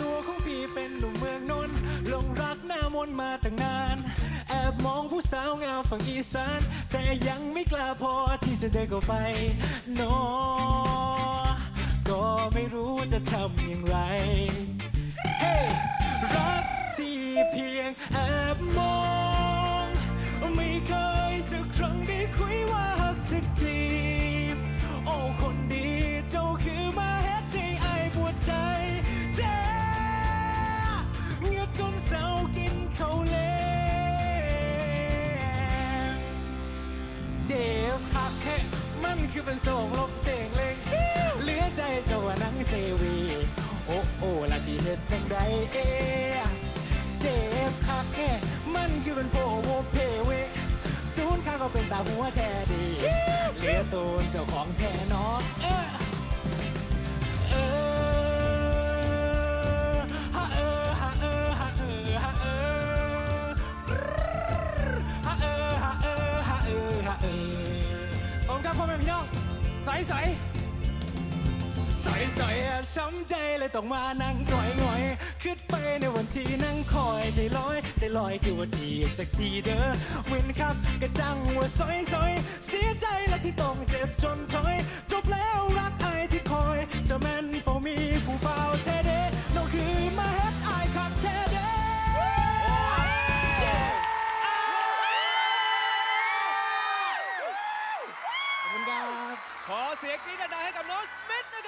ตัวของพี่เป็นหนุ่มเมืองนนท์ลงรักหน้ามนมาตั้งนาน แอบมองผู้สาวงามฝั่งอีสาน แต่ยังไม่กล้าพอที่จะเดินเข้าไปโนอก็ไม่รู้จะทำอย่างไร เฮ้ รักที่เพียงแอบมองักแค่มันคือเป็นโศกลบเสียงเล็งเหลือใจเจ้าวนังเซวี โอ้โอ้ละที่เฮ็ดจังใดเอะเจ็บคักแค่มันคือเป็นโพโวเพเวศูนย์ข้าก็เป็นตาหัวแท้ดีเหลือตูนเจ้าของแท้นอ ผมครับพ่อแม่พี่น้อง ใสใสใสใสช้ำใจเลยต้องมานั่งหน่อยหน่อยขึ้นไปในวันที่นั่งคอยใจลอยใจลอยคือวันทีสักทีเด้อวินครับกระจังว่าซอยซอยเสียใจและที่ต้องเจ็บจนถอย จบแล้วรักไอที่คอย จะแม่นโฟมีผู้เฝ้าเท ขอเสียงกรี๊ดดังๆให้กับน้องสมิธนะครับ